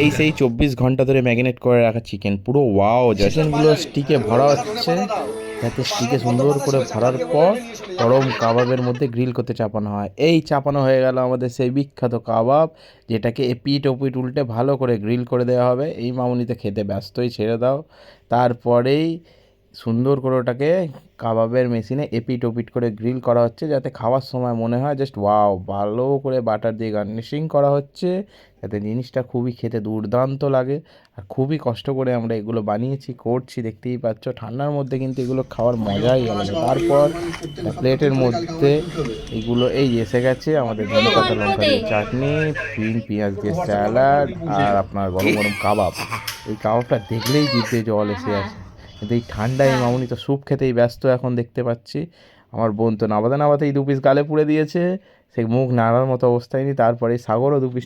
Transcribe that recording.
এই সেই চব্বিশ ঘণ্টা ধরে ম্যারিনেট করে রাখা চিকেন পুরো ওয়াও জেসনগুলো স্টিকে ভরা হচ্ছে। যাতে স্টিকে সুন্দর করে ভরার পর গরম কাবাবের মধ্যে গ্রিল করতে চাপানো হয়। এই চাপানো হয়ে গেল আমাদের সেই বিখ্যাত কাবাব যেটাকে এপিট ওপিট উল্টে ভালো করে গ্রিল করে দেওয়া হবে। এই মামুনিতে খেতে ব্যস্তই ছেড়ে দাও। তারপরেই সুন্দর করে ওটাকে কাবাবের মেশিনে এপিট ওপিট করে গ্রিল করা হচ্ছে যাতে খাওয়ার সময় মনে হয় জাস্ট ওয়াও ভালো করে বাটার দিয়ে গার্নিশিং করা হচ্ছে। যাতে জিনিসটা খুবই খেতে দুর্দান্ত লাগে। আর খুবই কষ্ট করে আমরা এগুলো বানিয়েছি, করছি, দেখতেই পাচ্ছ। ঠান্ডার মধ্যে কিন্তু এগুলো খাওয়ার মজাই আলাদা। তারপর প্লেটের মধ্যে এগুলো এই এসে গেছে আমাদের ধনে পাতা, লঙ্কা দিয়ে চাটনি গ্রিন পেঁয়াজ দিয়ে স্যালাড আর আপনার গরম গরম কাবাব। এই কাবাবটা দেখলেই জিভে জল এসে আসে। কিন্তু এই ঠান্ডায় মামনি তো স্যুপ খেতেই ব্যস্ত এখন দেখতে পাচ্ছি। আমার বোন তো নাবাতে নাবাতেই দু পিস গালে পুড়ে দিয়েছে। সেই মুখ নাড়ার মতো অবস্থায় নেই তারপরে সাগরও দু পিস